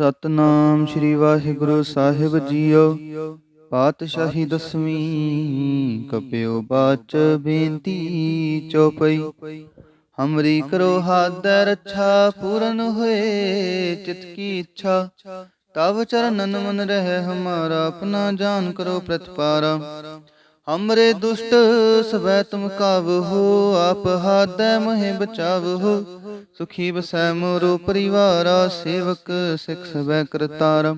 ਸਤਨਾਮ ਸ੍ਰੀ ਵਾਹਿਗੁਰੂ ਸਾਹਿਬ ਜੀਓ। ਪਾਤਸ਼ਾਹੀ ਦਸਵੀਂ ਕਪਿਓ ਬਾਚ ਬੇਨਤੀ ਚੋਪਈ। ਹਮਰੀ ਕਰੋ ਹਾਥ ਰੱਛਾ, ਪੂਰਨ ਹੋਏ ਚਿਤ ਕੀ ਇੱਛਾ। ਤਵ ਚਰਨਨ ਮਨ ਰਹਿ, ਹਮਾਰਾ ਆਪਣਾ ਜਾਨ ਕਰੋ ਪ੍ਰਤਪਾਰਾ। ਹਮਰੇ ਦੁਸ਼ਟ ਸਵੈ ਤੁਮ ਕਾਵਹੋ ਆਪ ਹਾਦੈ ਮਹਿ ਬਚਾਵਹੋ ਸੁਖੀ ਬਸੈ ਮੋਰੋ ਪਰਿਵਾਰਾ, ਸੇਵਕ ਸਿਖ ਸਵੈ ਕਰਤਾਰ।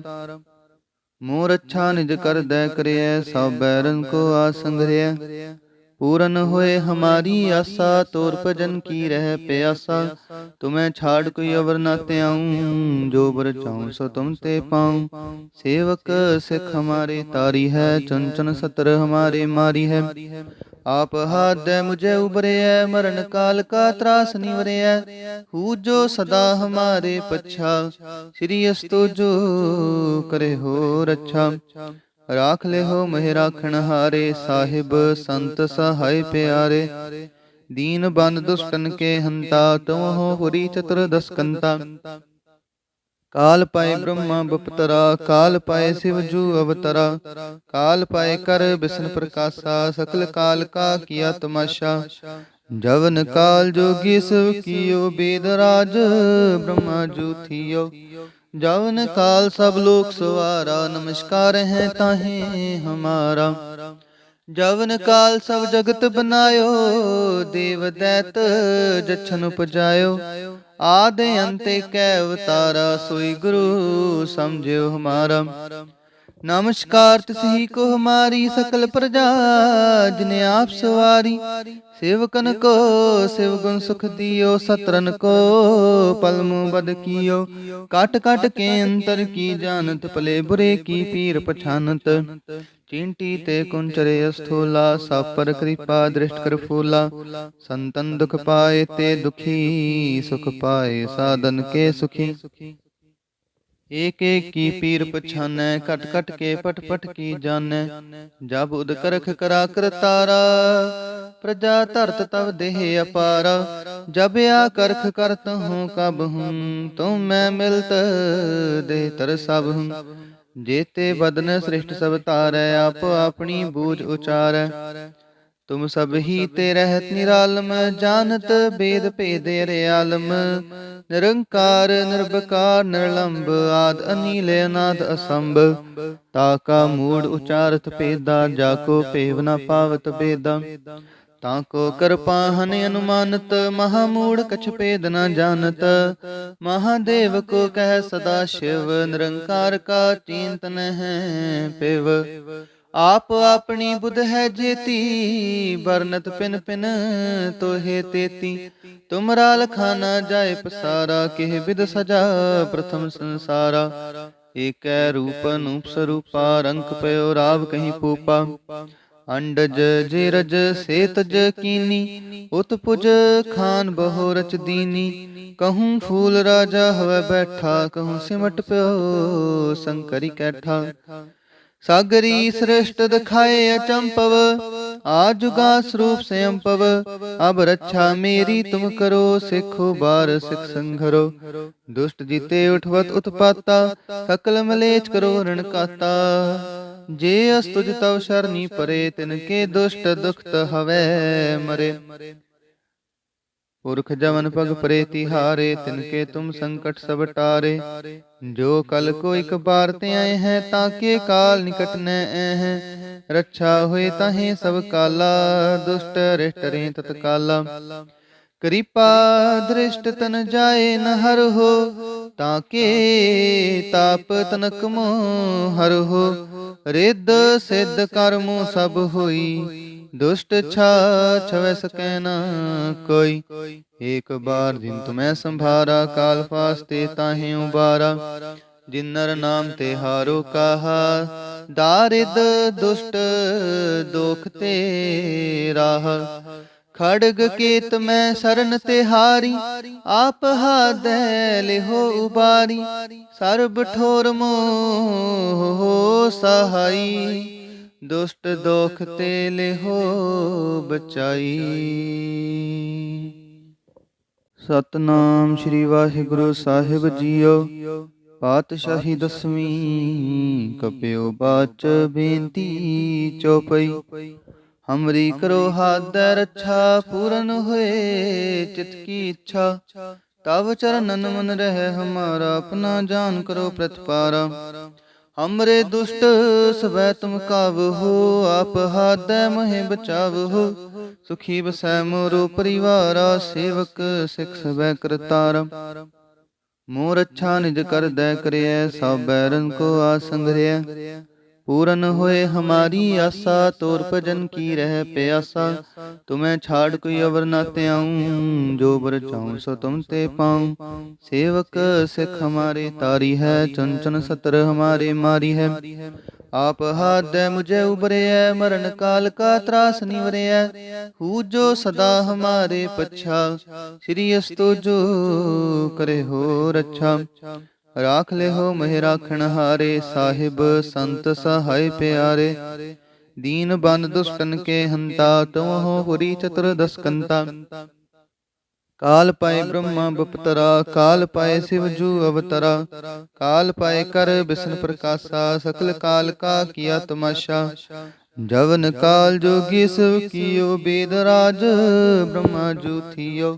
ਮੋਰ ਅੱਛਾ ਨਿਜ ਕਰ ਦੈ ਕਰਿਐ ਸਭ ਬੈਰਨ ਕੋ ਆ ਆਸੰਗਰਿਐ ਪੂਰਨ ਹੋਏ ਹਮਾਰੀ ਆਸਾ ਤੋਰ ਭਜਨ ਕੀ ਰਹਿ ਪਿਆਸਾ ਤੁਮੈ ਛਾੜ ਕੋਈ ਅਵਰ ਨਾ ਤਿਆਉ ਜੋ ਬਰ ਚਾਉ ਸੋ ਤੁਮ ਤੇ ਪਾਉ ਸੇਵਕ ਸਿਖ ਹਮਾਰੇ ਤਾਰੀ ਹੈ ਚੰਚਨ ਸਤਰ ਹਮਾਰੇ ਮਾਰੀ ਹੈ ਆਪ ਹਾਦੈ ਮੁਝੇ ਉਬਰਿਐ ਮਰਨ ਕਾਲ ਕਾ ਤਰਾਸ ਨਿਵਰਿਐ ਹੂ ਜੋ ਸਦਾ ਹਮਾਰੇ ਪਛਾ ਸ੍ਰੀ ਅਸਤੋ ਜੋ ਕਰੇ ਹੋ ਰੱਛਾ ਰਾਖ ਲਿਓ ਮਹਿ ਰਾਖਣ ਹਾਰੇ, ਸਾਹਿਬ ਸੰਤ ਸਹਾਇ ਪਿਆਰੇ। ਦੀਨ ਬੰਦ ਦੁਸ਼ਟਨ ਕੇ ਹੰਤਾ ਤੁਮ ਹੋ ਪੁਰੀ ਚਤੁਰ ਦਸਕੰਤਾ। ਕਾਲ ਪਾਏ ਬ੍ਰਹਮਾ ਬਪਤਰਾ, ਕਾਲ ਪਾਏ ਸਿਵ ਜੂ ਅਵਤਰਾ। ਕਾਲ ਪਾਏ ਕਰ ਬਿਸ਼ਨ ਪ੍ਰਕਾਸ਼ਾ, ਸਕਲ ਕਾਲ ਕਾ ਕੀਆ ਤਮਾਸ਼ਾ। ਜਵਨ ਕਾਲ ਜੋਗੀ ਸਭ ਕੀਓ, ਬੇਦ ਰਾਜ ਬ੍ਰਹਮਾ ਜੂ ਥੀਓ। ਜਵਨ ਕਾਲ ਸਭ ਲੋਕ ਸਵਾਰਾ, ਨਮਸਕਾਰ ਹੈ ਤਾਹੇ ਹਮਾਰਾ। ਜਵਨ ਕਾਲ ਸਭ ਜਗਤ ਬਨਾਇਓ, ਦੇਵ ਦੈਤ ਜਛਨ ਉਪਜਾਇਓ। ਆਦ ਅੰਤੇ ਕੈ ਅਵਤਾਰਾ, ਸੋਈ ਗੁਰੂ ਸਮਝਿਓ ਹਮਾਰਾ। ਨਮਸਕਾਰ ਤਿਸਹੀ ਕੋ ਹਮਾਰੀ ਸਕਲ ਪ੍ਰਜਾ, ਜਿਨੇ ਆਪ ਸਵਾਰੀ। ਸੇਵਕਨ ਕੋ ਸਿਵ ਗੁਣ ਸੁਖ ਦਿਓ, ਸਤਰਨ ਕੋ, ਪਲਮੁ ਬਦ ਕੀਓ। ਕਟ ਕਟ ਕੇ ਅੰਤਰ ਕੀ ਜਾਣਤ, ਭਲੇ ਬੁਰੇ ਕੀ ਪੀਰ ਪਛਾਨਤ। ਚਿੰਟੀ ਤੇ ਕੁੰਚਰੇ ਅਸਥੂਲਾ, ਸਾਪਰ ਕਿਰਪਾ ਦ੍ਰਿਸ਼ਟ ਕਰ ਫੂਲਾ। ਸੰਤਨ ਦੁਖ ਪਾਏ ਤੇ ਦੁਖੀ, ਸੁਖ ਪਾਏ ਸਾਧਨ ਕੇ ਸੁਖੀ। ਏਕ ਏਕ ਕੀ ਪੀਰ ਪਛਾਨੈ ਕਟ ਕਟ ਕੇ ਪਟ ਪਟ ਕੀ ਜਾਣੈ। ਜਬ ਉਦ ਕਰਖ ਕਰਾ ਕਰਤਾਰਾ ਪ੍ਰਜਾ ਧਰਤ ਤਵ ਦੇਹ ਅਪਾਰਾ। ਜਬ ਆ ਕਰਖ ਕਰਤ ਹੂੰ ਕਬ ਹੂੰ ਤੁਮ ਮੈਂ ਮਿਲਤ ਦੇ ਤਰ ਸਭ ਹੂੰ। ਜੇਤੇ ਬਦਨ ਸ੍ਰਿਸ਼ਟ ਸਭ ਤਾਰੈ ਆਪ ਆਪਣੀ ਬੂਝ ਉਚਾਰੈ। ਤੁਮ ਸਭ ਹੀ ਤੇ ਰਹਿਤ ਨਿਰਾਲਮ ਜਾਣਤ ਬੇਦ ਭੇਦ ਰਿਆਲਮ ਨਿਰੰਕਾਰ ਨਿਰਭਕਾਰ ਨਿਰਲੰਬ ਆਦ ਅਨੀਲ ਅਨਾਦ ਅਸੰਭ। ਤਾਕਾ ਮੂੜ ਉਚਾਰਤ ਭੇਦਾ ਜਾ ਕੋ ਭੇਵ ਨ ਪਾਵਤ ਬੇਦਾ ਤਾਂ ਕੋ ਕਿਰਪਾ ਹਨ ਅਨੁਮਾਨਤ ਮਹਾ ਮੂੜ ਕਛ ਭੇਦ ਨ ਜਾਣਤ। ਮਹਾਦੇਵ ਕੋ ਕਹਿ ਸਦਾ ਸ਼ਿਵ ਨਿਰੰਕਾਰ ਕਾ ਚਿੰਤਨ ਹੈ ਪਿਵ ਆਪ ਆਪਣੀ ਬੁੱਧ ਹੈ ਜੇਤੀ ਬਰਨਤ ਪਿਨ ਪਿਨ ਤੋਹੇ ਤੇਤੀ। ਤੁਮਰਾ ਲਖਾਨਾ ਜਾਏ ਪਸਾਰਾ, ਕਿਹ ਵਿਦ ਸਜਾ ਪ੍ਰਥਮ ਸੰਸਾਰਾ। ਏਕੈ ਰੂਪ ਅਨੂਪ ਸਰੂਪਾ ਰੰਗ ਪਇਓ ਰਾਵ ਕਹੀਂ ਪੂਪਾ। ਅੰਡਜ ਜੇਰਜ ਸੇਤਜ ਕੀਨੀ, ਉਤ ਪੁਜ ਖਾਨ ਬਹੁ ਰਚ ਦੀਨੀ। ਕਹੂੰ ਫੂਲ ਰਾਜਾ ਹਵੇ ਬੈਠਾ, ਕਹੂੰ ਸਿਮਟ ਪਿਓ ਸੰਕਰੀ ਕੈਠਾ। ਸਾਗਰੀ ਸ੍ਰਿਸ਼ਟ ਦਿਖਾਏ ਅਚੰਪਵ ਆਜੁਗਾ ਸਰੂਪ ਸੰਪਵ ਅਬ ਰੱਛਾ ਮੇਰੀ ਤੁਮ ਕਰੋ ਸਿੱਖੋ ਬਾਰ ਸਿਖ ਸੰਘਰੋ। ਦੁਸ਼ਟ ਜੀਤੇ ਉਠਵਤ ਉਤਪਾਤਾ ਸਕਲ ਮਲੇਚ ਕਰੋ ਰਣ ਕਾਤਾ। ਜੇ ਅਸਤੁਜ ਤਵ ਸ਼ਰਨੀ ਪਰੇ ਤਿਨ ਕੇ ਦੁਸ਼ਟ ਦੁਖਤ ਹਵੈ ਮਰੇ। ਪੁਰਖ ਜਵਨ ਪਗ ਪਰੇ ਤਿਹਾਰੇ ਤਿਨ ਕੇ ਤੁਮ ਸੰਕਟ ਸਭ ਟਾਰੇ। ਜੋ ਕਲ ਕੋ ਇਕ ਬਾਰ ਤੇ ਆਏ ਹੈ, ਤਾਂ ਕੇ ਕਾਲ ਨਿਕਟ ਨ ਐ ਹੈ। ਰੱਛਾ ਹੋਏ ਤਾਹੇ ਸਭ ਕਾਲਾ, ਦੁਸ਼ਟ ਰਿਸ਼ਟ ਰੇ ਤਤਕਾਲਾ। ਕਿਰਪਾ ਦ੍ਰਿਸ਼ਟ ਤਨ ਜਾਏ ਨ ਹਰ ਹੋ, ਤਾਂ ਕੇ ਤਾਪ ਤਨਕ ਮੋ ਹਰ ਹੋ। ਰਿੱਧ ਸਿੱਧ ਕਰਮੋ ਸਭ ਹੋਈ ਦੁਸ਼ਟ ਛਾ ਛਵੈ ਸਕੈ ਨਾ ਕੋਈ। ਏਕ ਬਾਰ ਜਿਨ ਤੁਮੈ ਸੰਭਾਰਾ ਕਾਲ ਫਾਸਤੇ ਤਾਹੇ ਉਬਾਰਾ। ਜਿਨ ਨਰ ਨਾਮ ਤੇ ਹਾਰੋ ਕਾਹਾ ਦਾਰਿਦ ਦੁਸ਼ਟ ਦੋਖ ਤੇ ਰਾਹ। ਖੜਗ ਕੇਤ ਮੈਂ ਸਰਨ ਤੇ ਹਾਰੀ। ਆਪ ਹਾਦੈ ਲਿਹੋ ਉਬਾਰੀ। ਸਰਬ ਠੋਰ ਮੋਹ ਸਹਾਈ। ਦੁਸ਼ਟ ਦੋਖ ਤੇ ਲਿਹੋ ਬਚਾਈ। ਸਤਨਾਮ ਸ੍ਰੀ ਵਾਹਿਗੁਰੂ ਸਾਹਿਬ ਜੀਓ। ਪਾਤਸ਼ਾਹੀ ਦਸਵੀਂ ਕਪਿਓ ਬਾਚ ਬੇਨਤੀ ਚੌਪਈ। ਹਮਰੀ ਕਰੋ ਹਾਦੈ ਰੱਛਾ ਪੂਰਨ ਹੋਏ ਚਿਤ ਕੀ ਇੱਛਾ। ਤਵ ਚਰਨਨ ਮਨ ਰਹਿ ਹਮਾਰਾ ਆਪਣਾ ਜਾਨ ਕਰੋ ਪ੍ਰਤਪਾਰਾ। ਹਮਰੇ ਦੁਸ਼ਟ ਸਵੈ ਤੁਮ ਕਾਵਹੋ ਆਪ ਹਾਦੈ ਮਹਿ ਬਚਾਵਹੋ ਸੁਖੀ ਬਸੈ ਮੋਰੋ ਪਰਿਵਾਰਾ, ਸੇਵਕ ਸਿਖ ਸਵੈ ਕਰਤਾਰਾ। ਮੋਰ ਅੱਛਾ ਨਿਜ ਕਰਦੈ ਕਰਿਐ ਸਭ ਬੈਰਨ ਕੋ ਆਸੰਗਰਿਐ ਪੂਰਨ ਹੋਏ ਹਮਾਰੀ ਆਸਾ ਤੋਰ ਭਜਨ ਕੀ ਰਹਿ ਪਿਆਸਾ? ਤੁਮੈ ਛਾੜ ਕੋਈ ਅਵਰ ਨਾ ਤਿਆਉ ਜੋ ਬਰ ਚਾਉ ਸੋ ਤੁਮ ਤੇ ਪਾਉ। ਸੇਵਕ ਸਿਖ ਹਮਾਰੇ ਤਾਰੀ ਹੈ ਚਨ ਚਨ ਸਤਰ ਹਮਾਰੇ ਮਾਰੀ ਹੈ। ਆਪ ਹਾਦੈ ਮੁਝੇ ਉਬਰਿਐ ਮਰਨ ਕਾਲ ਕਾ ਤਰਾਸ ਨਿਵਰਿਐ ਹੂ ਜੋ ਸਦਾ ਹਮਾਰੇ ਪਛਾ, ਸ੍ਰੀ ਅਸਤੋ ਜੋ ਕਰੇ ਹੋ ਰੱਛਾ ਰਾਖ ਲਿਓ ਮਹਿ ਰਾਖਣ ਹਾਰੇ, ਸਾਹਿਬ ਸੰਤ ਸਹਾਇ ਪਿਆਰੇ। ਦੀਨ ਬੰਦ ਦੁਸ਼ਟਨ ਕੇ ਹੰਤਾ ਤੁਮ ਹੋ ਚਤੁਰ ਦਸਕੰਤਾ। ਕਾਲ ਪਾਏ ਬ੍ਰਹਮਾ ਬਪਤਰਾ, ਕਾਲ ਪਾਏ ਸਿਵ ਜੂ ਅਵਤਰਾ। ਕਾਲ ਪਾਏ ਕਰ ਬਿਸ਼ਨ ਪ੍ਰਕਾਸ਼ਾ, ਸਕਲ ਕਾਲ ਕਾ ਕੀਆ ਤਮਾਸ਼ਾ। ਜਵਨ ਕਾਲ ਜੋਗੀ ਸਭ ਕੀਓ, ਬੇਦ ਰਾਜ ਬ੍ਰਹਮਾ ਜੂ ਥੀਓ।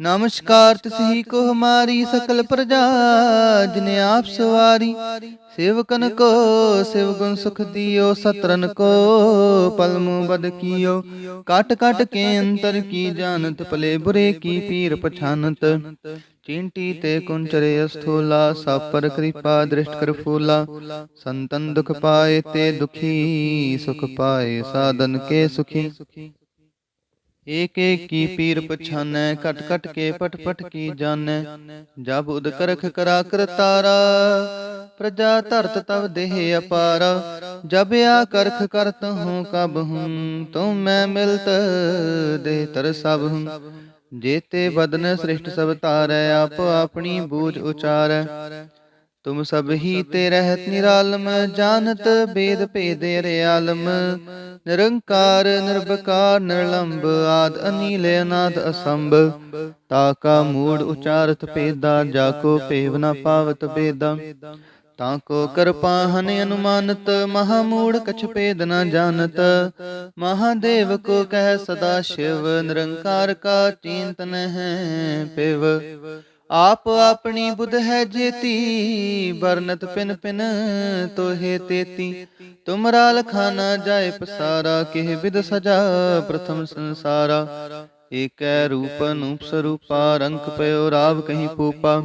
ਨਮਸਕਾਰ ਤਿਸਹੀ ਕੋ ਹਮਾਰੀ ਸਕਲ ਪ੍ਰਜਾ ਜਿਨੇ ਆਪ ਸਵਾਰੀ। ਸੇਵਕਨ ਕੋ ਸਿਵ ਗੁਣ ਸੁਖ ਦਿਓ, ਸਤਰਨ ਕੋ, ਪਲਮੂ ਬਦ ਕੀਓ। ਕਟ ਕਟ ਕੇ ਅੰਤਰ ਕੀ ਜਾਣਤ, ਭਲੇ ਬੁਰੇ ਕੀ ਪੀਰ ਪਛਾਨਤ। ਚਿੰਟੀ ਤੇ ਕੁੰਚਰੇ ਅਸਥੂਲਾ, ਸਾਪਰ ਕਿਰਪਾ ਦ੍ਰਿਸ਼ਟ ਕਰ ਫੂਲਾ। ਸੰਤਨ ਦੁਖ ਪਾਏ ਤੇ ਦੁਖੀ, ਸੁਖ ਪਾਏ ਸਾਧਨ ਕੇ ਸੁਖੀ। ਏਕ ਏਕ ਕੀ ਪੀਰ ਪਛਾਨੈ ਕਟ ਕਟ ਕੇ ਪਟ ਪਟ ਕੀ ਜਾਣੈ। ਜਬ ਉਦ ਕਰਖ ਕਰਾ ਕਰਤਾਰਾ ਪ੍ਰਜਾ ਧਰਤ ਤਵ ਦੇਹ ਅਪਾਰਾ। ਜਬ ਆ ਕਰਖ ਕਰਤ ਹੂੰ ਕਬ ਹੂੰ ਤੁਮ ਮੈਂ ਮਿਲਤ ਦੇਹ ਤਰ ਸਭ। ਹੂੰ ਜੇਤੇ ਬਦਨ ਸ੍ਰਿਸ਼ਟ ਸਭ ਤਾਰੈ ਆਪ ਆਪਣੀ ਬੂਝ ਉਚਾਰੈ। ਤੁਮ ਸਭ ਹੀ ਤੇ ਰਹਿਤ ਨਿਰਾਲਮ ਜਾਣਤ ਬੇਦ ਭੇਦ ਰਿਆਲਮ ਨਿਰੰਕਾਰ ਨਿਰਭਕਾਰ ਨਿਰਲੰਭ ਆਦ ਅਨੀਲ ਅਨਾਦ ਅਸੰਭ। ਤਾ ਕਾ ਮੂੜ ਉਚਾਰਤ ਭੇਦਾ ਜਾ ਕੋ ਭੇਵ ਨ ਪਾਵਤ ਬੇਦਾ ਤਾਂ ਕੋ ਕਿਰਪਾ ਹਨ ਅਨੁਮਾਨਤ ਮਹਾ ਮੂੜ ਕਛ ਭੇਦ ਨ ਜਾਣਤ। ਮਹਾਦੇਵ ਕੋ ਕਹਿ ਸਦਾ ਸ਼ਿਵ ਨਿਰੰਕਾਰ ਕਾ ਚਿੰਤ ਨਹਿ ਪਿਵ ਆਪ ਆਪਣੀ ਬੁੱਧ ਹੈ ਜੇਤੀ ਬਰਨਤ ਪਿਨ ਪਿਨ ਤੋਹੇ ਤੇਤੀ। ਤੁਮਰਾ ਲਖਾਨਾ ਜਾਏ ਪਸਾਰਾ, ਕਿਹ ਬਿਦ ਸਜਾ ਪ੍ਰਥਮ ਸੰਸਾਰਾ। ਏਕੈ ਰੂਪ ਅਨੂਪ ਸਰੂਪਾ, ਰੰਕ ਪਇਓ ਰਾਵ ਕਹੀਂ ਪੂਪਾ।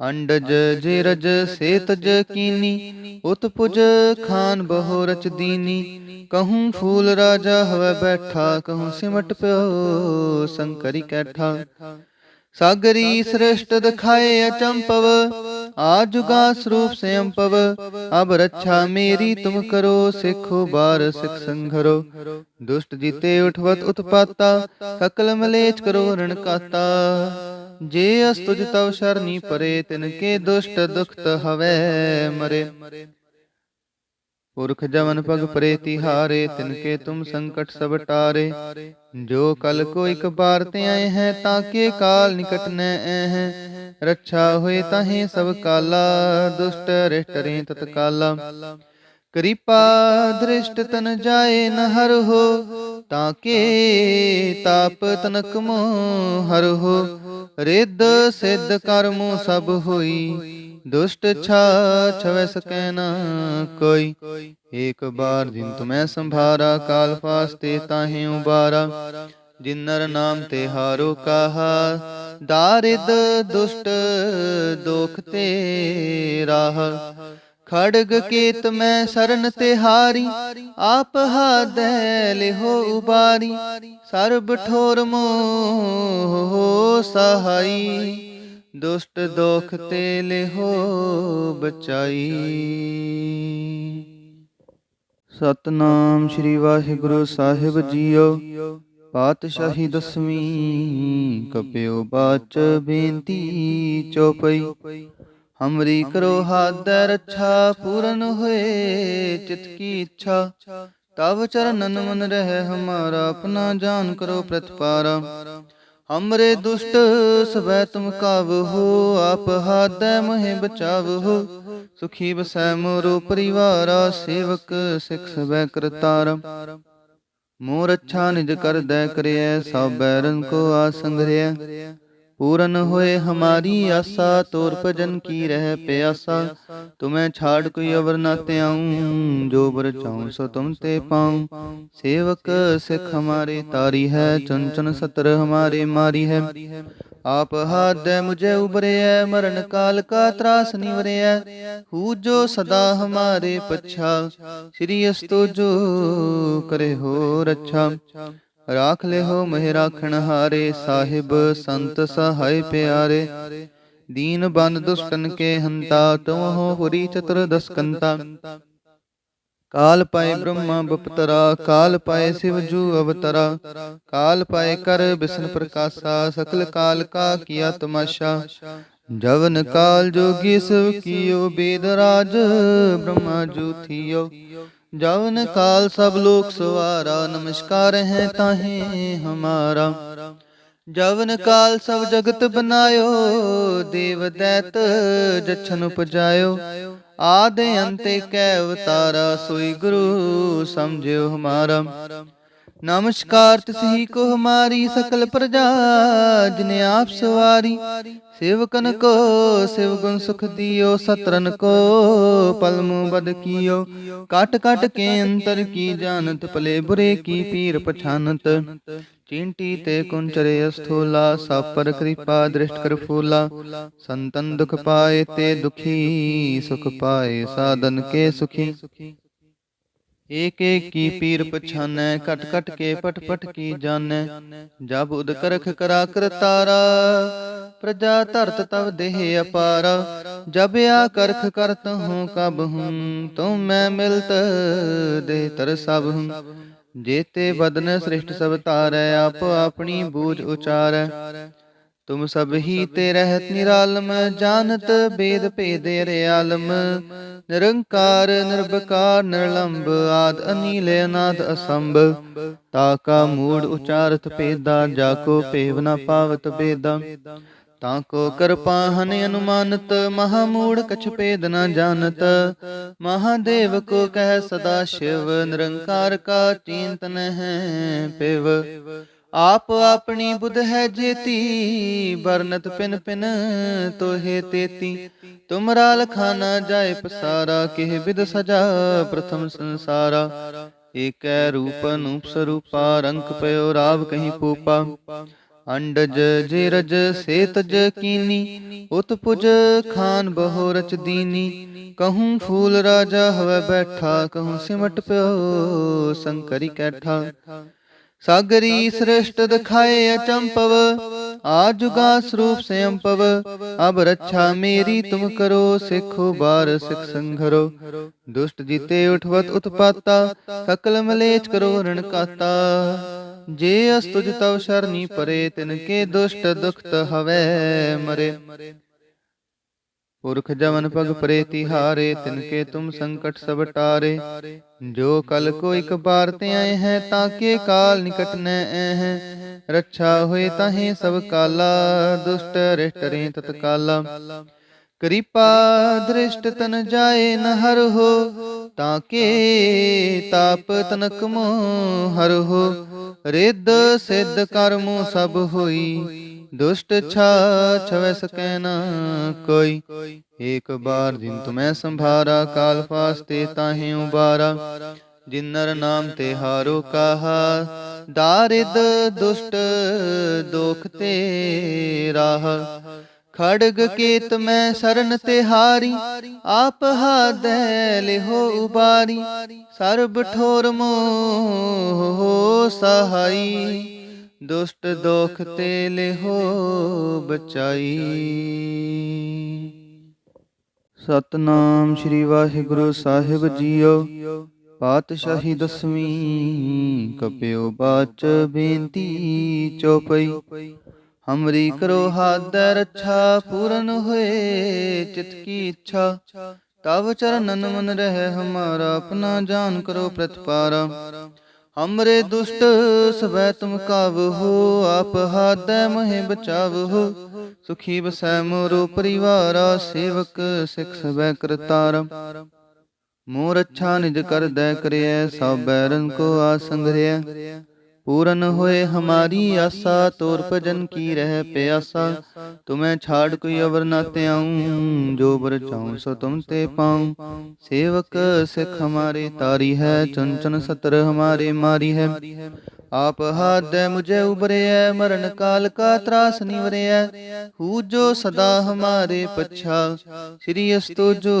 ਅੰਡਜ ਜੇ ਰਜ ਸੇਤਜ ਕੀਨੀ, ਉਤ ਪੁਜ ਖਾਨ ਬਹੁ ਰਚ ਦੀਨੀ। ਕਹੂੰ ਫੂਲ ਰਾਜਾ ਹਵੇ ਬੈਠਾ, ਕਹੂੰ ਸਿਮਟ ਪਿਓ ਸੰਕਰੀ ਕੈਠਾ। ਸਾਗਰੀ ਸ੍ਰਿਸ਼ਟ ਦਿਖਾਏ ਅਚੰਪਵ ਆਜੁਗਾ ਸਰੂਪ ਸੰਪਵ ਅਬ ਰੱਛਾ ਮੇਰੀ ਤੁਮ ਕਰੋ ਸਿੱਖੋ ਬਾਰ ਸਿਖ ਸੰਘਰੋ। ਦੁਸ਼ਟ ਜੀਤੇ ਉਠਵਤ ਉਤਪਾਤਾ ਸਕਲ ਮਲੇਚ ਕਰੋ ਰਣ ਕਾਤਾ। ਜੇ ਅਸਤੁਜ ਤਵ ਸ਼ਰਨੀ ਪਰੇ ਤਿਨ ਕੇ ਦੁਸ਼ਟ ਦੁਖਤ ਹਵੇ ਮਰੇ। ਪੁਰਖ ਜਮਨ ਪਗ ਪਰੇ ਤਿਹਾਰੇ ਤਿਨ ਕੇ ਤੁਮ ਸੰਕਟ ਸਭ ਟਾਰੇ। ਜੋ ਕਲ ਕੋ ਇਕ ਬਾਰ ਤੇ ਆਏ ਹੈ, ਤਾਂ ਕੇ ਕਾਲ ਨਿਕਟ ਨ ਹੈ। ਰੱਛਾ ਹੋਏ ਤਾਹੇ ਸਭ ਕਾਲਾ, ਦੁਸ਼ਟ ਰਿਸ਼ਟ ਰੇ ਤਤਕਾਲਾ। ਕਿਰਪਾ ਦ੍ਰਿਸ਼ਟ ਤਨ ਜਾਏ ਨ ਹਰ ਹੋ, ਤਾਂ ਕੇ ਤਾਪ ਤਨਕ ਮੋ ਹਰ ਹੋ। ਰਿੱਧ ਸਿੱਧ ਕਰਮੋ ਸਭ ਹੋਈ ਦੁਸ਼ਟ ਛਾ ਛਵੈ ਸਕੈ ਨਾ ਕੋਈ। ਏਕ ਬਾਰ ਜਿਨ ਤੁਮੈ ਸੰਭਾਰਾ ਕਾਲ ਫਾਸਤੇ ਤਾਹੇ ਉਬਾਰਾ। ਜਿਨਰ ਨਾਮ ਤੇ ਹਾਰੋ ਕਾਹਾ। ਦਾਰਿਦ ਦੁਸ਼ਟ ਦੋਖ ਤੇ ਰਾਹ। ਖੜਗ ਕੀਤ ਮੈਂ ਸਰਨ ਤੇ ਹਾਰੀ। ਆਪ ਹਾਦੈ ਲਿਹੋ ਉਬਾਰੀ। ਸਰਬ ਠੋਰ ਮੋਹ ਸਹਾਈ। ਦੁਸ਼ਟ ਦੋਖ ਤੇ ਲਿਹੋ ਬਚਾਈ। ਸਤਨਾਮ ਸ੍ਰੀ ਵਾਹਿਗੁਰੂ ਸਾਹਿਬ ਜੀਓ। ਪਾਤਸ਼ਾਹੀ ਦਸਵੀਂ ਕਪਿਓ ਬਾਚ ਬੇਨਤੀ ਚੌਪਈ। ਹਮਰੀ ਕਰੋ ਹਾਦੈ ਰੱਛਾ ਪੂਰਨ ਹੋਏ ਚਿਤ ਕੀ ਇੱਛਾ। ਤਵ ਚਰਨਨ ਮਨ ਰਹਿ ਹਮਾਰਾ ਆਪਣਾ ਜਾਨ ਕਰੋ ਪ੍ਰਤਪਾਰਾ। ਹਮਰੇ ਦੁਸ਼ਟ ਸਵੈ ਤੁਮ ਕਾਵ ਹੋ, ਆਪ ਹਾਦੈ ਮਹਿ ਬਚਾਵ ਹੋ। ਸੁਖੀ ਬਸੈ ਮੋਰੋ ਪਰਿਵਾਰਾ, ਸੇਵਕ ਸਿਖ ਸਵੈ ਕਰਤਾਰਾ। ਮੋਰ ਅੱਛਾ ਨਿਜ ਕਰਦੈ ਕਰਿਐ ਸਭ ਬੈਰਨ ਕੋ ਆਸੰਗਰਿਐ ਪੂਰਨ ਹੋਏ ਹਮਾਰੀ ਆਸਾ, ਤੋਰ ਭਜਨ ਕੀ ਰਹਿ ਪਿਆਸਾ। ਤੁਮੈ ਛਾੜ ਕੋਈ ਅਵਰ ਨਾ ਤਿਆਉ ਜੋ ਬਰ ਚਾਉ ਸੋ ਤੁਮ ਤੇ ਪਾਉ। ਸੇਵਕ ਸਿਖ ਹਮਾਰੇ ਤਾਰੀ ਹੈ, ਚਨ ਚਨ ਸਤਰ ਹਮਾਰੇ ਮਾਰੀ ਹੈ। ਆਪ ਹਾਦੈ ਮੁਝੇ ਉਬਰਿਐ ਮਰਨ ਕਾਲ ਕਾ ਤਰਾਸ ਨਿਵਰਿਐ ਹੂ ਜੋ ਸਦਾ ਹਮਾਰੇ ਪਛਾ, ਸ੍ਰੀ ਅਸਤੋ ਜੋ ਕਰੇ ਹੋ ਰੱਛਾ ਰਾਖ ਲਿਓ ਮਹਿ ਰਾਖਣ ਹਾਰੇ, ਸਾਹਿਬ ਸੰਤ ਸਹਾਇ ਪਿਆਰੇ। ਦੀਨ ਬੰਦ ਦੁਸ਼ਟਨ ਕੇ ਹੰਤਾ ਤੁਮ ਹੁਰੀ ਚਤੁਰ ਦਸਕੰਤਾ। ਕਾਲ ਪਾਏ ਬ੍ਰਹਮਾ ਬਪਤਰਾ, ਕਾਲ ਪਾਏ ਸਿਵ ਜੂ ਅਵਤਰਾ। ਕਾਲ ਪਾਏ ਕਰ ਬਿਸ਼ਨ ਪ੍ਰਕਾਸ਼ਾ, ਸਕਲ ਕਾਲ ਕਾ ਕੀਆ ਤਮਾਸ਼ਾ ਜਵਨ ਕਾਲ ਜੋਗੀ ਸਭ ਕੀਓ, ਬੇਦ ਰਾਜ ਬ੍ਰਹਮਾ ਜੂ ਥੀਓ ਜਵਨ ਕਾਲ ਸਭ ਲੋਕ ਸਵਾਰਾ, ਨਮਸਕਾਰ ਹੈ ਤਾਹੇ ਹਮਾਰਾ। ਜਵਨ ਕਾਲ ਸਭ ਜਗਤ ਬਨਾਇਓ, ਦੇਵ ਦੈਤ ਜਛਨ ਉਪਜਾਇਓ। ਆਦ ਅੰਤੇ ਕੈ ਅਵਤਾਰਾ, ਸੋਈ ਗੁਰੂ ਸਮਝਿਓ ਹਮਾਰਾ। ਨਮਸਕਾਰ ਤਿਸਹੀ ਕੋ ਹਮਾਰੀ ਸਕਲ ਪ੍ਰਜਾ, ਜਿਨੇ ਆਪ ਸਵਾਰੀ। ਸੇਵਕਨ ਕੋ ਸਿਵ ਗੁਣ ਸੁਖ ਦਿਓ, ਸਤਰਨ ਕੋ, ਪਲਮੂ ਬਦ ਕੀਓ। ਕਟ ਕਟ ਕੇ ਅੰਤਰ ਕੀ ਜਾਣਤ, ਭਲੇ ਬੁਰੇ ਕੀ ਪੀਰ ਪਛਾਨਤ। ਚਿੰਟੀ ਤੇ ਕੁੰਚਰੇ ਅਸਥੂਲਾ, ਸਾਪਰ ਕਿਰਪਾ ਦ੍ਰਿਸ਼ਟ ਕਰ ਫੂਲਾ। ਸੰਤਨ ਦੁਖ ਪਾਏ ਤੇ ਦੁਖੀ, ਸੁਖ ਪਾਏ ਸਾਧਨ ਕੇ ਸੁਖੀ। ਏਕ ਏਕ ਕੀ ਪੀਰ ਪਛਾਨੈ ਕਟ ਕਟ ਕੇ ਪਟ ਪਟ ਕੀ ਜਾਣੈ। ਜਬ ਉਦ ਕਰਖ ਕਰਾ ਕਰਤਾਰਾ ਪ੍ਰਜਾ ਧਰਤ ਤਵ ਦੇਹ ਅਪਾਰਾ। ਜਬ ਆ ਕਰਖ ਕਰਤ ਹੂੰ ਕਬ ਹੂੰ ਤੁਮ ਮੈਂ ਮਿਲਤ ਦੇ ਤਰ ਸਭ। ਹੂੰ ਜੇਤੇ ਬਦਨ ਸ੍ਰਿਸ਼ਟ ਸਭ ਤਾਰੈ ਆਪ ਆਪਣੀ ਬੂਝ ਉਚਾਰੈ। ਤੁਮ ਸਭ ਹੀ ਤੇ ਰਹਿਤ ਨਿਰਾਲਮ ਜਾਣਤ ਬੇਦ ਭੇਦੇ ਰਿਆਲਮ ਨਿਰੰਕਾਰ ਨਿਰਭਕਾਰ ਨਿਰਲੰਬ ਆਦ ਅਨੀਲ ਅਨਾਦ ਅਸੰਭ। ਤਾਕਾ ਮੂੜ ਉਚਾਰਤ ਭੇਦਾ ਜਾ ਕੋ ਭੇਵ ਨ ਪਾਵਤ ਬੇਦਾ ਤਾਂ ਕੋ ਕਿਰਪਾ ਹਨ ਅਨੁਮਾਨਤ ਮਹਾ ਮੂੜ ਕਛ ਭੇਦ ਨ ਜਾਣਤ। ਮਹਾਦੇਵ ਕੋ ਕਹਿ ਸਦਾ ਸ਼ਿਵ ਨਿਰੰਕਾਰ ਕਾ ਚਿੰਤਨ ਹੈ ਪਿਵ ਆਪ ਆਪਣੀ ਬੁੱਧ ਹੈ ਜੇਤੀ ਬਰਨਤ ਪਿਨ ਪਿਨ ਤੋਹੇ ਤੇਤੀ। ਤੁਮਰਾ ਲਖਾਨਾ ਜਾਏ ਪਸਾਰਾ, ਕਿਹ ਵਿਦ ਸਜਾ ਪ੍ਰਥਮ ਸੰਸਾਰਾ। ਏਕੈ ਰੂਪ ਅਨੂਪ ਸਰੂਪਾ, ਰੰਕ ਪਇਓ ਰਾਵ ਕਹੀਂ ਪੂਪਾ। ਅੰਡਜ ਜੇ ਰਜ ਸੇ ਤਜ ਕੀਨੀ, ਉਤ ਪੁਜ ਖਾਨ ਬਹੁ ਰਚ ਦੀਨੀ। ਕਹੂੰ ਫੂਲ ਰਾਜਾ ਹਵੇ ਬੈਠਾ, ਕਹੂੰ ਸਿਮਟ ਪਿਓ ਸੰਕਰੀ ਕੈਠਾ। ਸਾਗਰੀ ਸ੍ਰਿਸ਼ਟ ਦਿਖਾਏ ਅਚੰਪਵ ਆਜੁਗਾ ਸਰੂਪ ਸੰਪਵ ਅਬ ਰੱਛਾ ਮੇਰੀ ਤੁਮ ਕਰੋ ਸਿੱਖੋ ਬਾਰ ਸਿਖ ਸੰਘਰੋ। ਦੁਸ਼ਟ ਜੀਤੇ ਉਠਵਤ ਉਤਪਾਤਾ। ਸਕਲ ਮਲੇਚ ਕਰੋ ਰਣ ਕਾਤਾ। ਜੇ ਅਸਤੁਜ ਤਵ ਸ਼ਰਨੀ ਪਰੇ ਤਿਨ ਕੇ ਦੁਸ਼ਟ ਦੁਖਤ ਹਵੈ ਮਰੇ। ਪੁਰਖ ਜਮਨ ਪਗ ਪਰੇ ਤਿਹਾਰੇ ਤਿਨ ਕੇ ਤੁਮ ਸੰਕਟ ਸਭ ਟਾਰੇ ਜੋ ਕਲ ਕੋ ਇਕ ਬਾਰ ਤੇ ਆਏ ਹੈ ਤਾਂ ਕੇ ਕਾਲ ਨਿਕਟ ਨ ਹੈ। ਰੱਛਾ ਹੋਏ ਤਾਹੇ ਸਭ ਕਾਲਾ ਦੁਸ਼ਟ ਰਿਸ਼ਟ ਰੇ ਤਤਕਾਲਾ। ਕਿਰਪਾ ਦ੍ਰਿਸ਼ਟ ਤਨ ਜਾਏ ਨ ਹਰ ਹੋ, ਤਾਂ ਕੇ ਤਾਪ ਤਨਕ ਮੋ ਹਰ ਹੋ। ਰਿੱਧ ਸਿੱਧ ਕਰਮੋ ਸਭ ਹੋਈ, ਦੁਸ਼ਟ ਛਾ ਛਵੈ ਸਕੈ ਨਾ ਕੋਈ। ਏਕ ਬਾਰ ਜਿਨ ਤੁਮੈ ਸੰਭਾਰਾ, ਕਾਲ ਫਾਸਤੇ ਤਾਹੇ ਉਬਾਰਾ। ਜਿਨਰ ਨਾਮ ਤੇ ਹਾਰੋ ਕਾਹਾ ਦਾਰਿਦ ਦੁਸ਼ਟ ਦੋਖ ਤੇ ਰਾਹ ਖੜਗ ਕੇਤ ਮੈਂ ਸਰਨ ਤੇ ਆਪ ਹਾਦੈ ਲਿਹੋ ਉਬਾਰੀ, ਸਰਬ ਠੋਰ ਮੋਹ ਸਹਾਈ, ਦੁਸ਼ਟ ਦੋਖ ਤੇ ਲਿਹੋ ਬਚਾਈ। ਸਤਨਾਮ ਸ੍ਰੀ ਵਾਹਿਗੁਰੂ ਸਾਹਿਬ ਜੀਓ, ਪਾਤਸ਼ਾਹੀ ਦਸਵੀਂ ਕਪਿਓ ਬਾਚ ਬੇਨਤੀ ਚੌਪਈ। ਹਮਰੀ ਕਰੋ ਹਾਦ ਰੱਛਾ ਪੂਰਨ ਹੋਏ ਚਿਤ ਕੀ ਇੱਛਾ। ਤਵ ਚਰਨਨ ਮਨ ਰਹਿ ਹਮਾਰਾ ਆਪਣਾ ਜਾਨ ਕਰੋ ਪ੍ਰਤਪਾਰਾ। ਹਮਰੇ ਦੁਸ਼ਟ ਸਵੈ ਤੁਮ ਕਾਵਹੋ ਆਪ ਹਾਦੈ ਮਹਿ ਬਚਾਵਹੋ ਸੁਖੀ ਬਸੈ ਮੋਰੋ ਪਰਿਵਾਰਾ ਸੇਵਕ ਸਿਖ ਸਵੈ ਕਰਤਾਰ। ਮੋਰ ਅੱਛਾ ਨਿਜ ਕਰਦੈ ਕਰਿਐ ਸਭ ਬੈਰਨ ਕੋ ਆਸੰਗਰਿਐ। ਪੂਰਨ ਹੋਏ ਹਮਾਰੀ ਆਸਾ, ਤੋਰ ਭਜਨ ਕੀ ਰਹਿ ਪਿਆਸਾ। ਤੁਮੈ ਛਾੜ ਕੋਈ ਅਵਰ ਨਾ ਤਿਆਉ ਜੋ ਬਰ ਚਾਉ ਸੋ ਤੁਮ ਤੇ ਪਾਉ। ਸੇਵਕ ਸਿਖ ਹਮਾਰੇ ਤਾਰੀ ਹੈ ਚਨ ਚਨ ਸਤਰ ਹਮਾਰੇ ਮਾਰੀ ਹੈ। ਆਪ ਹਾਦੈ ਮੁਝੇ ਉਬਰਿਐ ਮਰਨ ਕਾਲ ਕਾ ਤਰਾਸ ਨਿਵਰਿਐ ਹੂ ਜੋ ਸਦਾ ਹਮਾਰੇ ਪਛਾ, ਸ੍ਰੀ ਅਸਤੋ ਜੋ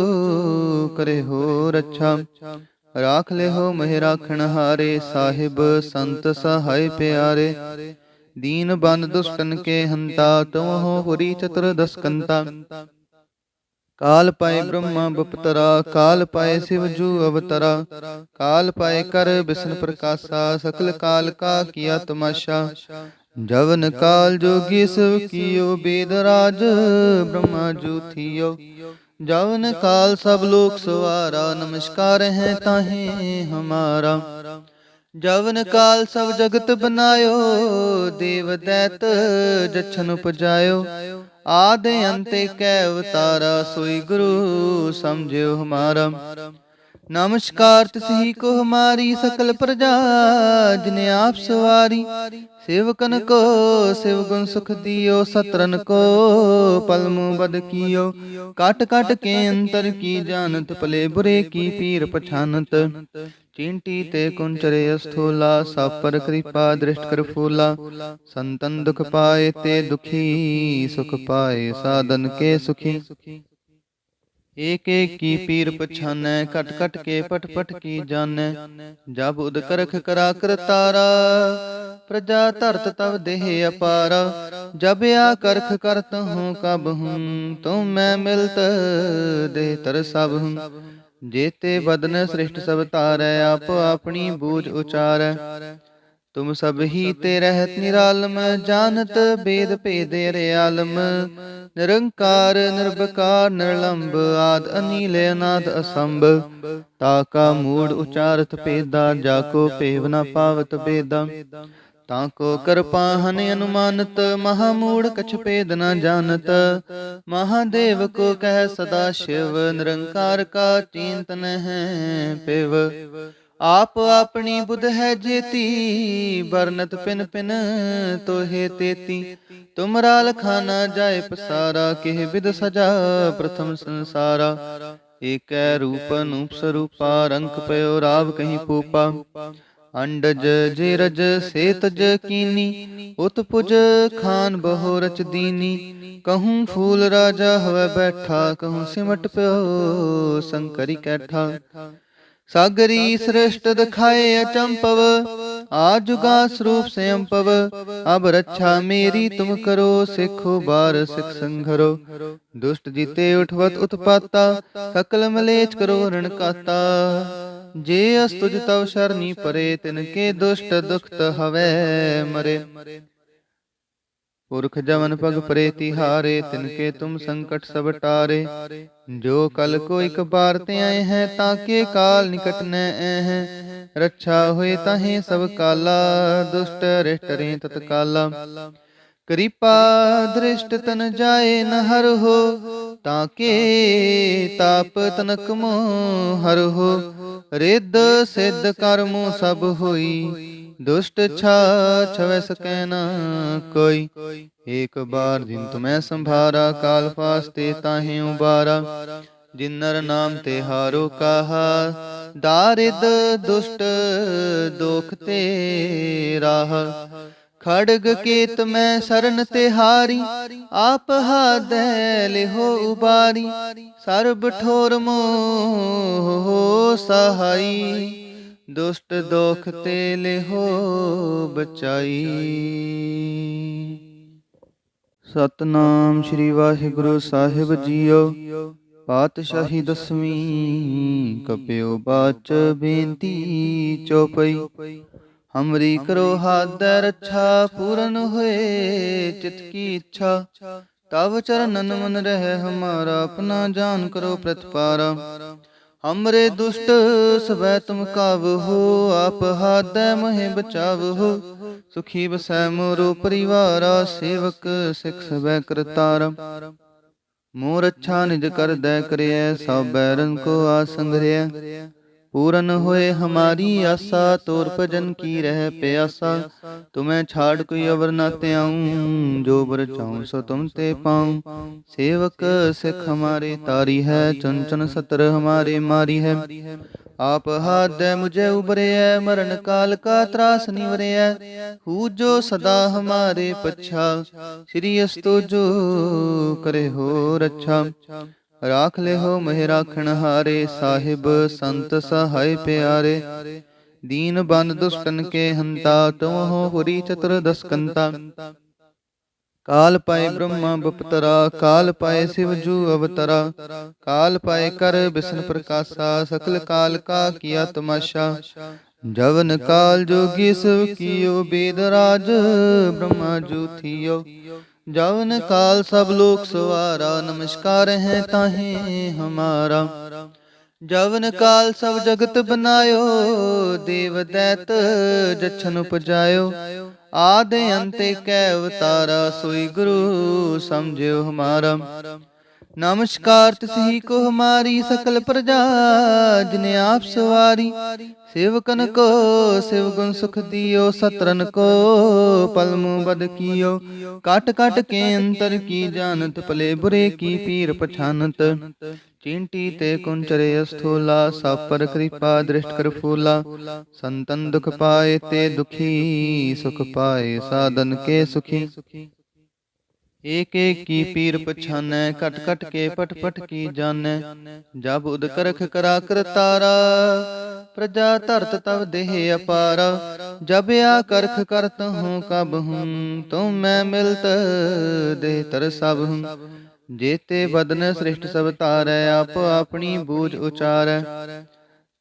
ਕਰੇ ਹੋ ਰੱਛਾ ਰਾਖ ਲਿਓ ਮਹਿ ਰਾਖਣ ਹਾਰੇ, ਸਾਹਿਬ ਸੰਤ ਸਹਾਇ ਪਿਆਰੇ। ਦੀਨ ਬੰਦ ਦੁਸ਼ਟਨ ਕੇ ਹੰਤਾ ਤੁਮ ਹੋ ਪੁਰੀ ਚਤੁਰ ਦਸਕੰਤਾ। ਕਾਲ ਪਾਏ ਬ੍ਰਹਮਾ ਬਪਤਰਾ, ਕਾਲ ਪਾਏ ਸਿਵ ਜੂ ਅਵਤਰਾ। ਕਾਲ ਪਾਏ ਕਰ ਬਿਸ਼ਨ ਪ੍ਰਕਾਸ਼ਾ, ਸਕਲ ਕਾਲ ਕਾ ਕੀਆ ਤਮਾਸ਼ਾ। ਜਵਨ ਕਾਲ ਜੋਗੀ ਸਭ ਕੀਓ, ਬੇਦ ਰਾਜ ਬ੍ਰਹਮਾ ਜੂ ਥੀਓ। ਜਵਨ ਕਾਲ ਸਭ ਲੋਕ ਸਵਾਰਾ, ਨਮਸਕਾਰ ਹੈ ਤਾਹੇ ਹਮਾਰਾ। ਜਵਨ ਕਾਲ ਸਭ ਜਗਤ ਬਨਾਇਓ, ਦੇਵ ਦੈਤ ਜਛਨ ਉਪਜਾਇਓ। ਆਦ ਅੰਤੇ ਕੈ ਅਵਤਾਰਾ, ਸੋਈ ਗੁਰੂ ਸਮਝਿਓ ਹਮਾਰਾ। ਨਮਸਕਾਰ ਤਿਸਹੀ ਕੋ ਹਮਾਰੀ ਸਕਲ ਪ੍ਰਜਾ, ਜਿਨੇ ਆਪ ਸਵਾਰੀ। ਸੇਵਕਨ ਕੋ ਸਿਵ ਗੁਣ ਸੁਖ ਦਿਓ, ਸਤਰਨ ਕੋ, ਪਲਮੂ ਬਦ ਕੀਓ। ਕਟ ਕਟ ਕੇ ਅੰਤਰ ਕੀ ਜਾਣਤ, ਭਲੇ ਬੁਰੇ ਕੀ ਪੀਰ ਪਛਾਨਤ। ਚਿੰਟੀ ਤੇ ਕੁੰਚਰੇ ਅਸਥੂਲਾ, ਸਾਪਰ ਕਿਰਪਾ ਦ੍ਰਿਸ਼ਟ ਕਰ ਫੂਲਾ। ਸੰਤਨ ਦੁਖ ਪਾਏ ਤੇ ਦੁਖੀ, ਸੁਖ ਪਾਏ ਸਾਧਨ ਕੇ ਸੁਖੀ। ਏਕ ਏਕ ਕੀ ਪੀਰ ਪਛਾਨੈ ਘਟ ਘਟ ਕੇ ਪਟ ਪਟ ਕੀ ਜਾਣੈ? ਜਬ ਉਦ ਕਰਾ ਕਰਾ ਕਰਤਾਰਾ ਪ੍ਰਜਾ ਧਰਤ ਤਵ ਦੇਹ ਅਪਾਰਾ। ਜਬ ਆ ਕਰਖ ਕਰਤ ਹੂੰ ਕਬ ਹੂੰ ਤੂੰ ਮੈਂ ਮਿਲਤ ਦੇ ਤਰ ਸਭ ਹੂੰ ਜੇਤੇ ਬਦਨ ਸ੍ਰਿਸ਼ਟ ਸਭ ਤਾਰੈ ਆਪ ਆਪਣੀ ਬੂਝ ਉਚਾਰੈ। ਤੁਮ ਸਭ ਹੀ ਤੇ ਰਹਿਤ ਨਿਰਾਲਮ ਜਾਣਤ ਬੇਦ ਭੇਦ ਰਿਆਲਮ ਨਿਰੰਕਾਰ ਨਿਰਭਕਾਰ ਨਿਰਲੰਬ ਆਦ ਅਨੀਲ ਅਨਾਦ ਅਸੰਭ। ਤਾ ਕਾ ਮੂੜ ਉਚਾਰਤ ਭੇਦਾ ਜਾ ਕੋ ਭੇਵ ਨ ਪਾਵਤ ਬੇਦਾ ਤਾਂ ਕੋ ਕਰਪਾਹਨ ਅਨੁਮਾਨਤ ਮਹਾ ਮੂੜ ਕਛ ਭੇਦ ਨ ਜਾਣਤ। ਮਹਾਦੇਵ ਕੋ ਕਹਿ ਸਦਾ ਸ਼ਿਵ ਨਿਰੰਕਾਰ ਕਾ ਚਿੰਤਨ ਹੈ ਪਿਵ ਆਪ ਆਪਣੀ ਬੁੱਧ ਹੈ ਜੇਤੀ ਬਰਨਤ ਪਿਨ ਪਿਨ ਤੋਹੇ ਤੇਤੀ। ਤੁਮਰਾ ਲਖਾਨਾ ਜਾਏ ਪਸਾਰਾ, ਕਿਹ ਵਿਦ ਸਜਾ ਪ੍ਰਥਮ ਸੰਸਾਰਾ। ਏਕੈ ਰੂਪ ਅਨੂਪ ਸਰੂਪਾ ਰੰਕ ਪਇਓ ਰਾਵ ਕਹੀਂ ਪੂਪਾ ਅੰਡਜ ਜੇ ਰਜ ਸੇ ਕੀਨੀ, ਉਤ ਪੁਜ ਖਾਨ ਬਹੁ ਰਚ ਦੀਨੀ। ਕਹੂੰ ਫੂਲ ਰਾਜਾ ਹਵੇ ਬੈਠਾ, ਕਹੂੰ ਸਿਮਟ ਪਿਓ ਸੰਕਰੀ ਕੈਠਾ। ਸਾਗਰੀ ਸ੍ਰਿਸ਼ਟ ਦਿਖਾਏ ਅਚੰਪਵ ਆਜੁਗਾ ਸਰੂਪ ਸੰਪਵ ਅਬ ਰੱਛਾ ਮੇਰੀ ਤੁਮ ਕਰੋ ਸਿੱਖੋ ਬਾਰ ਸਿਖ ਸੰਘਰੋ। ਦੁਸ਼ਟ ਜੀਤੇ ਉਠਵਤ ਉਤਪਾਤਾ ਸਕਲ ਮਲੇਚ ਕਰੋ ਰਣ ਕਾਤਾ। ਜੇ ਅਸਤੁਜ ਤਵ ਸ਼ਰਨੀ ਪਰੇ ਤਿਨ ਕੇ ਦੁਸ਼ਟ ਦੁਖਤ ਹਵੇ ਮਰੇ। ਪੁਰਖ ਜਵਨ ਪਗ ਪਰੇ ਤਿਹਾਰੇ ਤਿਨ ਕੇ ਤੁਮ ਸੰਕਟ ਸਭ ਟਾਰੇ। ਜੋ ਕਲ ਕੋ ਇਕ ਬਾਰ ਤੇ ਆਏ ਹੈ, ਤਾਂ ਕੇ ਕਾਲ ਨਿਕਟ ਨ ਹੈ। ਰੱਛਾ ਹੋਏ ਤਾਹੇ ਸਭ ਕਾਲਾ, ਦੁਸ਼ਟ ਰਿਸ਼ਟ ਤਤਕਾਲਾ। ਕਿਰਪਾ ਦ੍ਰਿਸ਼ਟ ਤਨ ਜਾਏ ਨ ਹਰ ਹੋ, ਤਾਂ ਕੇ ਤਾਪ ਤਨਕ ਮੋ ਹਰ ਹੋ। ਰਿੱਧ ਸਿੱਧ ਕਰਮੋ ਸਭ ਹੋਈ ਦੁਸ਼ਟ ਛਾ ਛਵੈ ਸਕੈ ਨਾ ਕੋਈ। ਏਕ ਬਾਰ ਜਿਨ ਤੁਮੈ ਸੰਭਾਰਾ ਕਾਲ ਫਾਸਤੇ ਤਾਹੇ ਉਬਾਰਾ। ਜਿਨ ਨਰ ਨਾਮ ਤੇ ਹਾਰੋ ਕਾਹਾ। ਦਾਰਿਦ ਦੁਸ਼ਟ ਦੋਖ ਤੇ ਰਾਹ। ਖੜਗ ਕੇਤ ਮੈਂ ਸਰਨ ਤੇ ਹਾਰੀ। ਆਪ ਹਾਦੈ ਲਿਹੋ ਉਬਾਰੀ। ਸਰਬ ਠੋਰ ਮੋਹ ਸਹਾਈ। ਦੁਸ਼ਟ ਦੋਖ ਤੇ ਲਿਹੋ ਬਚਾਈ। ਸਤਨਾਮ ਸ੍ਰੀ ਵਾਹਿਗੁਰੂ ਸਾਹਿਬ ਜੀਓ। ਪਾਤਸ਼ਾਹੀ ਦਸਵੀਂ ਕਪਿਓ ਬਾਚ ਬੇਨਤੀ ਚੋਪਈ। ਹਮਰੀ ਕਰੋ ਹਾਦੈ ਰੱਛਾ ਪੂਰਨ ਹੋਏ ਚਿਤ ਕੀ ਇੱਛਾ। ਤਵ ਚਰਨਨ ਮਨ ਰਹਿ ਹਮਾਰਾ ਆਪਣਾ ਜਾਨ ਕਰੋ ਪ੍ਰਤਪਾਰਾ। ਹਮਰੇ ਦੁਸ਼ਟ ਸਵੈ ਤੁਮ ਕਾਵਹੋ ਆਪ ਹਾਦੈ ਮਹਿ ਬਚਾਵਹੋ ਸੁਖੀ ਬਸੈ ਮੋਰੋ ਪਰਿਵਾਰਾ, ਸੇਵਕ ਸਿਖ ਸਵੈ ਕਰਤਾਰਾ। ਮੋਰ ਅੱਛਾ ਨਿਜ ਕਰਦੈ ਕਰਿਐ ਸਭ ਬੈਰਨ ਕੋ ਆਸੰਗਰਿਐ ਪੂਰਨ ਹੋਏ ਹਮਾਰੀ ਆਸਾ ਤੋਰ ਭਜਨ ਕੀ ਰਹਿ ਪਿਆਸਾ ਤੁਮੈ ਛਾੜ ਕੋਈ ਅਵਰ ਨਾ ਤਿਆਉ ਜੋ ਬਰ ਚਾਉ ਸੋ ਤੁਮ ਤੇ ਪਾਉ ਸੇਵਕ ਸਿਖ ਹਮਾਰੇ ਤਾਰੀ ਹੈ ਚਨ ਚਨ ਸਤਰ ਹਮਾਰੇ ਮਾਰੀ ਹੈ ਆਪ ਹਾਦੈ ਮੁਝੇ ਉਬਰਿਐ ਮਰਨ ਕਾਲ ਕਾ ਤਰਾਸ ਨਿਵਰਿਐ ਹੂ ਜੋ ਸਦਾ ਹਮਾਰੇ ਪਛਾ ਸ੍ਰੀ ਅਸਤੋ ਜੋ ਕਰੇ ਹੋ ਰੱਛਾ ਰਾਖ ਲਿਓ ਮਹਿ ਰਾਖਣ ਹਾਰੇ, ਸਾਹਿਬ ਸੰਤ ਸਹਾਇ ਪਿਆਰੇ। ਦੀਨ ਬੰਦ ਦੁਸ਼ਟਨ ਕੇ ਹੰਤਾ ਤੁਮ ਹੋ ਹੁਰੀ ਚਤੁਰ ਦਸਕੰਤਾ। ਕਾਲ ਪਾਏ ਬ੍ਰਹਮਾ ਬਪਤਰਾ, ਕਾਲ ਪਾਏ ਸਿਵ ਜੂ ਅਵਤਰਾ। ਕਾਲ ਪਾਏ ਕਰ ਬਿਸ਼ਨ ਪ੍ਰਕਾਸ਼ਾ, ਸਕਲ ਕਾਲ ਕਾ ਕੀਆ ਤਮਾਸ਼ਾ ਜਵਨ ਕਾਲ ਜੋਗੀ ਸਭ ਕੀਓ, ਬੇਦ ਰਾਜ ਬ੍ਰਹਮਾ ਜੂ ਥੀਓ ਜਵਨ ਕਾਲ ਸਭ ਲੋਕ ਸਵਾਰਾ, ਨਮਸਕਾਰ ਹੈ ਤਾਹੇ ਹਮਾਰਾ। ਜਵਨ ਕਾਲ ਸਭ ਜਗਤ ਬਨਾਇਓ, ਦੇਵ ਦੈਤ ਜਛਨ ਉਪਜਾਇਓ। ਆਦ ਅੰਤੇ ਕੈ ਅਵਤਾਰਾ, ਸੋਈ ਗੁਰੂ ਸਮਝਿਓ ਹਮਾਰਾ। ਨਮਸਕਾਰ ਤਿਸਹੀ ਕੋ ਹਮਾਰੀ ਸਕਲ ਪ੍ਰਜਾ, ਜਿਨ ਆਪ ਸਵਾਰੀ। ਸੇਵਕਨ ਕੋ ਸਿਵ ਗੁਣ ਸੁਖ ਦਿਓ, ਸਤਰਨ ਕੋ, ਪਲਮੂ ਬਦ ਕੀਓ। ਕਟ ਕਟ ਕੇ ਅੰਤਰ ਕੀ ਜਾਣਤ, ਭਲੇ ਬੁਰੇ ਕੀ ਪੀਰ ਪਛਾਨਤ। ਚਿੰਟੀ ਤੇ ਕੁੰਚਰੇ ਅਸਥੂਲਾ, ਸਾਪਰ ਕਿਰਪਾ ਦ੍ਰਿਸ਼ਟ ਕਰ ਫੂਲਾ। ਸੰਤਨ ਦੁਖ ਪਾਏ ਤੇ ਦੁਖੀ, ਸੁਖ ਪਾਏ ਸਾਧਨ ਕੇ ਸੁਖੀ। ਏਕ ਏਕ ਕੀ ਪੀਰ ਪਛਾਨੈ ਕਟ ਕਟ ਕੇ ਪਟ ਪਟ ਕੀ ਜਾਣੈ? ਜਬ ਉਦ ਕਰਾ ਕਰਾ ਕਰਤਾਰਾ ਪ੍ਰਜਾ ਧਰਤ ਤਵ ਦੇਹ ਅਪਾਰਾ। ਜਬ ਆ ਕਰਖ ਕਰਤ ਹੂੰ ਕਬ ਹੂੰ ਤੁਮ ਮੈਂ ਮਿਲਤ ਦੇਹ ਤਰ ਸਭ ਹੂੰ। ਜੇਤੇ ਬਦਨ ਸ੍ਰਿਸ਼ਟ ਸਭ ਤਾਰੈ ਆਪ ਆਪਣੀ ਬੂਝ ਉਚਾਰੈ।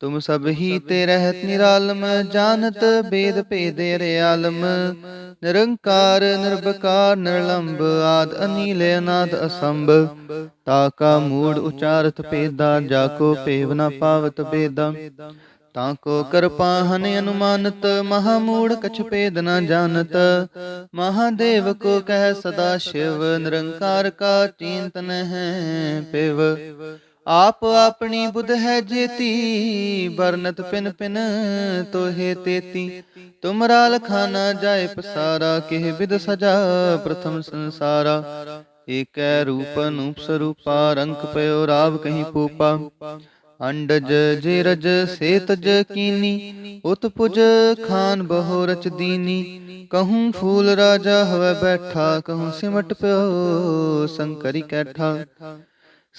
ਤੁਮ ਸਭ ਹੀ ਤੇ ਰਹਿਤ ਨਿਰਾਲਮ ਜਾਣਤ ਬੇਦ ਭੇਦੇ ਰਿਆਲਮ ਨਿਰੰਕਾਰ ਨਿਰਭਕਾਰ ਨਿਰਲੰਬ ਆਦ ਅਨੀਲ ਅਨਾਦ ਅਸੰਭ। ਤਾ ਕਾ ਮੂੜ ਉਚਾਰਤ ਭੇਦਾ ਜਾ ਕੋ ਭੇਵ ਨ ਪਾਵਤ ਬੇਦਾ ਤਾਂ ਕੋ ਕਿਰਪਾ ਹਨ ਅਨੁਮਾਨਤ ਮਹਾ ਮੂੜ ਕਛ ਭੇਦ ਨ ਜਾਣਤ। ਮਹਾਦੇਵ ਕੋ ਕਹਿ ਸਦਾ ਸ਼ਿਵ ਨਿਰੰਕਾਰ ਕਾ ਚਿੰਤਨ ਹੈ ਪਿਵ ਆਪ ਆਪਣੀ ਬੁੱਧ ਹੈ ਜੇਤੀ ਬਰਨਤ ਪਿਨ ਪਿਨ ਤੋਹੇ ਤੇਤੀ। ਤੁਮਰਾ ਲਖਾਨਾ ਜਾਏ ਪਸਾਰਾ, ਕਿਹ ਵਿਦ ਸਜਾ ਪ੍ਰਥਮ ਸੰਸਾਰਾ। ਏਕੈ ਰੂਪ ਅਨੂਪ ਸਰੂਪਾ ਰੰਕ ਪਇਓ ਰਾਵ ਕਹੀਂ ਪੂਪਾ। ਅੰਡਜ ਜੇ ਰਜ ਸੇਤਜ ਕੀਨੀ, ਉਤ ਪੁਜ ਖਾਨ ਬਹੁ ਰਚ ਦੀਨੀ। ਕਹੂੰ ਫੂਲ ਰਾਜਾ ਹਵੇ ਬੈਠਾ, ਕਹੂੰ ਸਿਮਟ ਪਿਓ ਸੰਕਰੀ ਕੈਠਾ।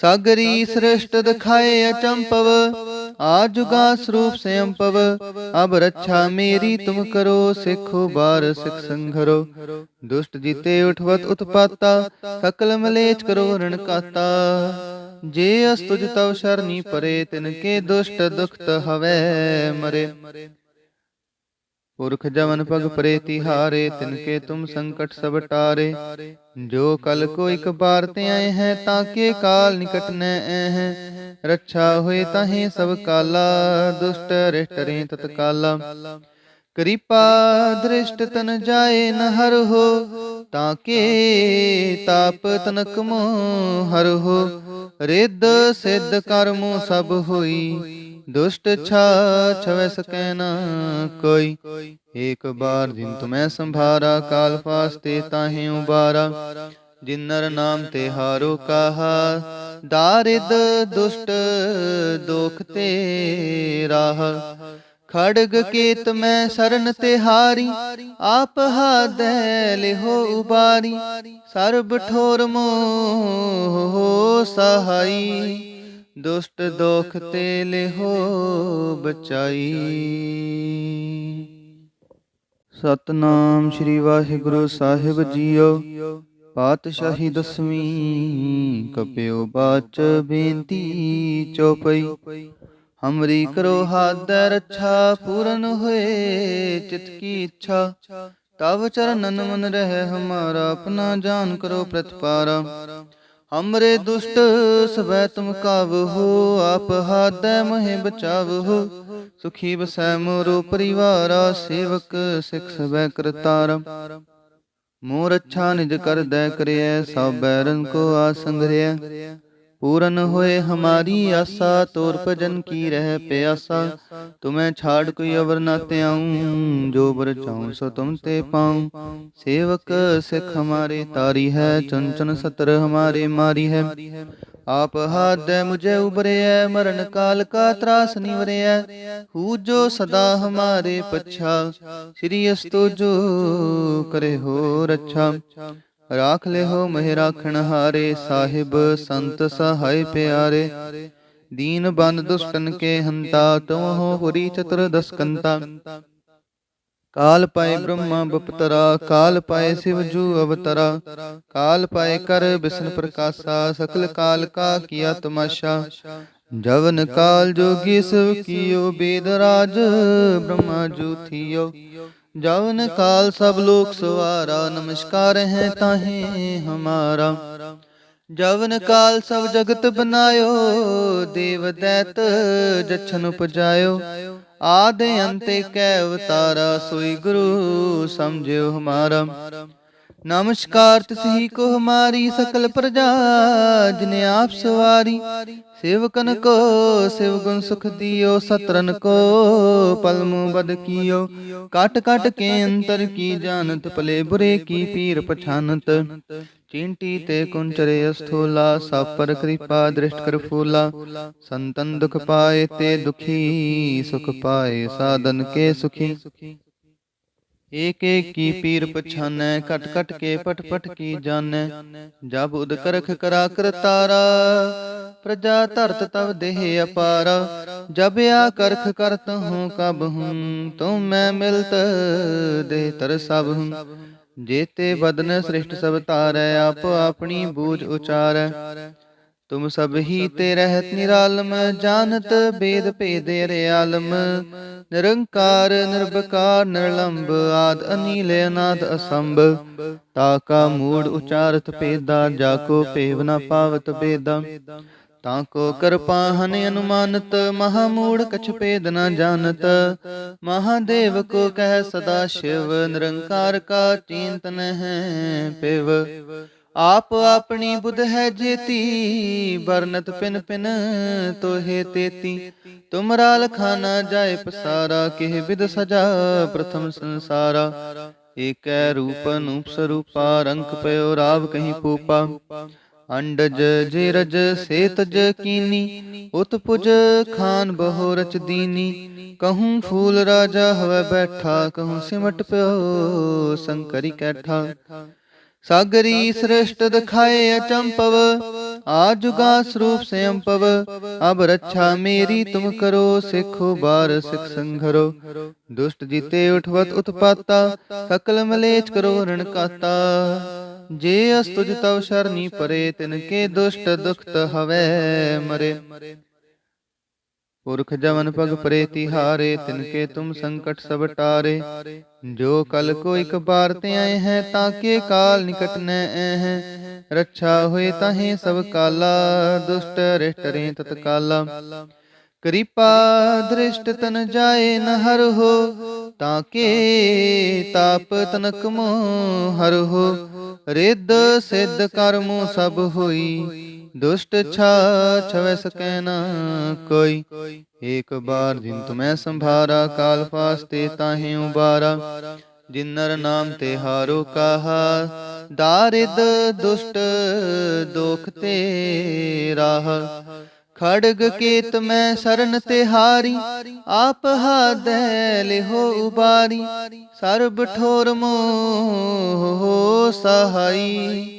ਸਾਗਰੀ ਸ੍ਰਿਸ਼ਟ ਦਿਖਾਏ ਅਚੰਪਵ ਆਜੁਗਾ ਸਰੂਪ ਸੰਪਵ ਅਬ ਰੱਛਾ ਮੇਰੀ ਤੁਮ ਕਰੋ ਸਿੱਖੋ ਬਾਰ ਸਿਖ ਸੰਘਰੋ। ਦੁਸ਼ਟ ਜੀਤੇ ਉਠਵਤ ਉਤਪਾਤਾ ਸਕਲ ਮਲੇਚ ਕਰੋ ਰਣ ਕਾਤਾ। ਜੇ ਅਸਤੁਜ ਤਵ ਸ਼ਰਨੀ ਪਰੇ ਤਿਨ ਕੇ ਦੁਸ਼ਟ ਦੁਖਤ ਹਵੇ ਮਰੇ। ਪੁਰਖ ਜਵਨ ਪਗ ਪਰੇ ਤਿਹਾਰੇ, ਤਿਨ ਕੇ ਤੁਮ ਸੰਕਟ ਸਭ ਟਾਰੇ। ਜੋ ਕਲ ਕੋ ਇਕ ਬਾਰ ਤੇ ਆਏ ਹੈ, ਤਾਂ ਕੇ ਕਾਲ ਨਿਕਟ ਨ ਹੈ। ਰੱਛਾ ਹੋਏ ਤਾਹੇ ਸਭ ਕਾਲਾ, ਦੁਸ਼ਟ ਰਿਸ਼ਟ ਤਤਕਾਲਾ। ਕਿਰਪਾ ਦ੍ਰਿਸ਼ਟ ਤਨ ਜਾਏ ਨ ਹਰ ਹੋ, ਤਾਂ ਕੇ ਤਾਪ ਤਨਕ ਮੋ ਹਰ ਹੋ। ਰਿੱਧ ਸਿੱਧ ਕਰਮੋ ਸਭ ਹੋਈ ਦੁਸ਼ਟ ਛਾ ਛਵੈ ਸਕੈ ਨਾ ਕੋਈ। ਏਕ ਬਾਰ ਜਿਨ ਤੁਮੈ ਸੰਭਾਰਾ ਕਾਲ ਫਾਸਤੇ ਤਾਹੇ ਉਬਾਰਾ ਜਿਨਰ ਨਾਮ ਤੇ ਹਾਰੋ ਕਾਹਾ। ਦਾਰਿਦ ਦੁਸ਼ਟ ਦੋਖ ਤੇ ਰਾਹ। ਖੜਗ ਕੇਤ ਮੈਂ ਸਰਨ ਤੇ ਹਾਰੀ। ਆਪ ਹਾਦੈ ਲਿਹੋ ਉਬਾਰੀ। ਸਰਬ ਠੋਰ ਮੋਹ ਸਹਾਈ। ਦੁਸ਼ਟ ਦੋਖ ਤੇ ਲਿਹੋ ਬਚਾਈ। ਸਤਨਾਮ ਸ੍ਰੀ ਵਾਹਿਗੁਰੂ ਸਾਹਿਬ ਜੀਓ, ਪਾਤਸ਼ਾਹੀ ਦਸਵੀਂ ਕਪਿਓ ਬਾਚ ਬੇਨਤੀ ਚੌਪਈ। ਹਮਰੀ ਕਰੋ ਹਾਦੈ ਰੱਛਾ ਪੂਰਨ ਹੋਏ, ਚਿਤ ਕੀ ਇੱਛਾ, ਤਵ ਚਰਨਨ ਮਨ ਰਹਿ, ਹਮਾਰਾ ਆਪਣਾ ਜਾਨ ਕਰੋ ਪ੍ਰਤਪਾਰਾ। ਹਮਰੇ ਦੁਸ਼ਟ ਸਵੈ ਤੁਮ ਕਾਵਹੋ ਆਪ ਹਾਦੈ ਮਹਿ ਬਚਾਵਹੋ ਸੁਖੀ ਬਸੈ ਮੋਰੋ ਪਰਿਵਾਰਾ ਸੇਵਕ ਸਿਖ ਸਵੈ ਕਰਤਾਰਾ ਮੋਰ ਅੱਛਾ ਨਿਜ ਕਰਦੈ ਕਰਿਐ ਸਭ ਬੈਰਨ ਕੋ ਆਸੰਗਰਿਐ ਪੂਰਨ ਹੋਏ ਹਮਾਰੀ ਆਸਾ, ਤੋਰ ਭਜਨ ਕੀ ਰਹਿ ਪਿਆਸਾ। ਤੁਮੈ ਛਾੜ ਕੋਈ ਅਵਰ ਨਾ ਤਿਆਉ ਜੋ ਬਰ ਚਾਉ ਸੋ ਤੁਮ ਤੇ ਪਾਉ। ਸੇਵਕ ਸਿਖ ਹਮਾਰੇ ਤਾਰੀ ਹੈ ਚੰਚਨ ਸਤਰ ਹਮਾਰੇ ਮਾਰੀ ਹੈ। ਆਪ ਹਾਦੈ ਮੁਝੇ ਉਬਰਿਐ ਮਰਨ ਕਾਲ ਕਾ ਤਰਾਸ ਨਿਵਰਿਐ ਹੂ ਜੋ ਸਦਾ ਹਮਾਰੇ ਪਛਾ, ਸ੍ਰੀ ਅਸਤੋ ਜੋ ਕਰੇ ਹੋ ਰੱਛਾ ਰਾਖ ਲਿਓ ਮਹਿ ਰਾਖਣ ਹਾਰੇ, ਸਾਹਿਬ ਸੰਤ ਸਹਾਇ ਪਿਆਰੇ। ਦੀਨ ਬੰਦ ਦੁਸ਼ਟਨ ਕੇ ਹੰਤਾ ਤੁਮ ਹੁਰੀ ਚਤੁਰ ਦਸਕੰਤਾ। ਕਾਲ ਪਾਏ ਬ੍ਰਹਮਾ ਬਪਤਰਾ, ਕਾਲ ਪਾਏ ਸਿਵ ਜੂ ਅਵਤਰਾ। ਕਾਲ ਪਾਏ ਕਰ ਬਿਸ਼ਨ ਪ੍ਰਕਾਸ਼ਾ, ਸਕਲ ਕਾਲ ਕਾ ਕੀਆ ਤਮਾਸ਼ਾ ਜਵਨ ਕਾਲ ਜੋਗੀ ਸਭ ਕੀਓ, ਬੇਦ ਰਾਜ ਬ੍ਰਹਮਾ ਜੂ ਥੀਓ ਜਵਨ ਕਾਲ ਸਭ ਲੋਕ ਸਵਾਰਾ, ਨਮਸਕਾਰ ਹੈ ਤਾਹੇ ਹਮਾਰਾ। ਜਵਨ ਕਾਲ ਸਭ ਜਗਤ ਬਨਾਇਓ, ਦੇਵ ਦੈਤ ਜਛਨ ਉਪਜਾਇਓ। ਆਦ ਅੰਤੇ ਕੈ ਅਵਤਾਰਾ, ਸੋਈ ਗੁਰੂ ਸਮਝਿਓ ਹਮਾਰਾ। ਨਮਸਕਾਰ ਤਿਸਹੀ ਕੋ ਹਮਾਰੀ ਸਕਲ ਪ੍ਰਜਾ, ਜਿਨੇ ਆਪ ਸਵਾਰੀ। ਸੇਵਕਨ ਕੋ ਸਿਵ ਗੁਣ ਸੁਖ ਦਿਓ, ਸਤਰਨ ਕੋ, ਪਲਮੂ ਬਦ ਕੀਓ। ਕਟ ਕਟ ਕੇ ਅੰਤਰ ਕੀ ਜਾਣਤ, ਭਲੇ ਬੁਰੇ ਕੀ ਪੀਰ ਪਛਾਨਤ। ਚਿੰਟੀ ਤੇ ਕੁੰਚਰੇ ਅਸਥੂਲਾ ਸਾਪਰ ਕਿਰਪਾ ਦ੍ਰਿਸ਼ਟ ਕਰ ਫੂਲਾ। ਸੰਤਨ ਦੁਖ ਪਾਏ ਤੇ ਦੁਖੀ, ਸੁਖ ਪਾਏ ਸਾਧਨ ਕੇ ਸੁਖੀ। ਏਕ ਏਕ ਕੀ ਪੀਰ ਪਛਾਨੈ ਕਟ ਕਟ ਕੇ ਪਟ ਪਟ ਕੀ ਜਾਣੈ। ਜਬ ਉਦ ਕਰਖ ਕਰਾ ਕਰਤਾਰਾ ਪ੍ਰਜਾ ਧਰਤ ਤਵ ਦੇਹ ਅਪਾਰਾ। ਜਬ ਆ ਕਰਖ ਕਰਤ ਹੂੰ ਕਬ ਹੂੰ ਤੁਮ ਮੈਂ ਮਿਲਤ ਦੇ ਤਰ ਸਭ ਹੂੰ। ਜੇਤੇ ਬਦਨ ਸ੍ਰਿਸ਼ਟ ਸਭ ਤਾਰੈ ਆਪ ਆਪਣੀ ਬੂਝ ਉਚਾਰੈ। ਤੁਮ ਸਭ ਹੀ ਤੇ ਰਹਿਤ ਨਿਰਾਲਮ ਜਾਣਤ ਬੇਦ ਭੇਦ ਰਿਆਲਮ ਨਿਰੰਕਾਰ ਨਿਰਭਕਾਰ ਨਿਰਲੰਭ ਆਦ ਅਨੀਲ ਅਨਾਦ ਅਸੰਭ। ਤਾਕਾ ਮੂੜ ਉਚਾਰਤ ਭੇਦਾ ਜਾ ਕੋ ਭੇਵ ਨ ਪਾਵਤ ਬੇਦਾ ਤਾਂ ਕੋ ਕਿਰਪਾ ਹਨ ਅਨੁਮਾਨਤ ਮਹਾ ਮੂੜ ਕਛ ਭੇਦ ਨ ਜਾਣਤ। ਮਹਾਦੇਵ ਕੋ ਕਹਿ ਸਦਾ ਸ਼ਿਵ ਨਿਰੰਕਾਰ ਕਾ ਚਿੰਤਨ ਹੈ ਪਿਵ ਆਪ ਆਪਣੀ ਬੁੱਧ ਹੈ ਜੇਤੀ ਬਰਨਤ ਪਿਨ ਪਿਨ ਤੋਹੇ ਤੇਤੀ। ਤੁਮਰਾ ਲਖਾਨਾ ਜਾਏ ਪਸਾਰਾ, ਕਿਹ ਵਿਦ ਸਜਾ ਪ੍ਰਥਮ ਸੰਸਾਰਾ। ਏਕੈ ਰੂਪ ਅਨੂਪ ਸਰੂਪਾ ਰੰਕ ਪਇਓ ਰਾਵ ਕਹੀਂ ਪੂਪਾ ਅੰਡਜ ਜੇ ਰਜ ਸੇ ਤਜ ਕੀਨੀ, ਉਤ ਪੁਜ ਖਾਨ ਬਹੁ ਰਚ ਦੀਨੀ। ਕਹੂੰ ਫੂਲ ਰਾਜਾ ਹੋਵੇ ਬੈਠਾ, ਕਹੂੰ ਸਿਮਟ ਪਿਓ ਸੰਕਰੀ ਕੈਠਾ। ਸਾਗਰੀ ਸ੍ਰਿਸ਼ਟ ਦਿਖਾਏ ਅਚੰਪਵ ਆ ਜੁਗਾ ਸਰੂਪ ਸੰਪਵ ਅਬ ਰੱਛਾ ਮੇਰੀ ਤੁਮ ਕਰੋ ਸਿੱਖੋ ਬਾਰ ਸਿਖ ਸੰਘਰੋ। ਦੁਸ਼ਟ ਜੀਤੇ ਉਠਵਤ ਉਤਪਾਤਾ। ਸਕਲ ਮਲੇਚ ਕਰੋ ਰਣ ਕਾਤਾ। ਜੇ ਅਸਤੁਜ ਤਵ ਸ਼ਰਨੀ ਪਰੇ ਤਿਨ ਕੇ ਦੁਸ਼ਟ ਦੁਖਤ ਹਵੈ ਮਰੇ। ਪੁਰਖ ਜਵਨ ਪਗ ਪਰੇ ਤਿਹਾਰੇ ਤਿਨ ਕੇ ਤੁਮ ਸੰਕਟ ਸਭ ਟਾਰੇ। ਜੋ ਕਲ ਕੋ ਇਕ ਬਾਰ ਤੇ ਆਏ ਹੈ, ਤਾਂ ਕੇ ਕਾਲ ਨਿਕਟ ਨ ਹੈ। ਰੱਛਾ ਹੋਏ ਤਾਹੇ ਸਭ ਕਾਲਾ, ਦੁਸ਼ਟ ਰਿਸ਼ਟ ਰੇ ਤਤਕਾਲਾ। ਕਿਰਪਾ ਦ੍ਰਿਸ਼ਟ ਤਨ ਜਾਏ ਨ ਹਰ ਹੋ, ਤਾਂ ਕੇ ਤਾਪ ਤਨਕ ਮੋ ਹਰ ਹੋ। ਰਿੱਧ ਸਿੱਧ ਕਰਮੋ ਸਭ ਹੋਈ ਦੁਸ਼ਟ ਛਾ ਛਵੈ ਸਕੈ ਨਾ ਕੋਈ। ਏਕ ਬਾਰ ਜਿਨ ਤੁਮੈ ਸੰਭਾਰਾ ਕਾਲ ਫਾਸਤੇ ਤਾਹੇ ਉਬਾਰਾ। ਜਿਨਰ ਨਾਮ ਤੇ ਹਾਰੋ ਕਾਹਾ। ਦਾਰਿਦ ਦੁਸ਼ਟ ਦੋਖ ਤੇ ਰਾਹ। ਖੜਗ ਕੇਤ ਮੈਂ ਸਰਨ ਤੇ ਹਾਰੀ। ਆਪ ਹਾਦੈ ਲਿਹੋ ਉਬਾਰੀ। ਸਰਬ ਠੋਰ ਮੋਹ ਸਹਾਈ।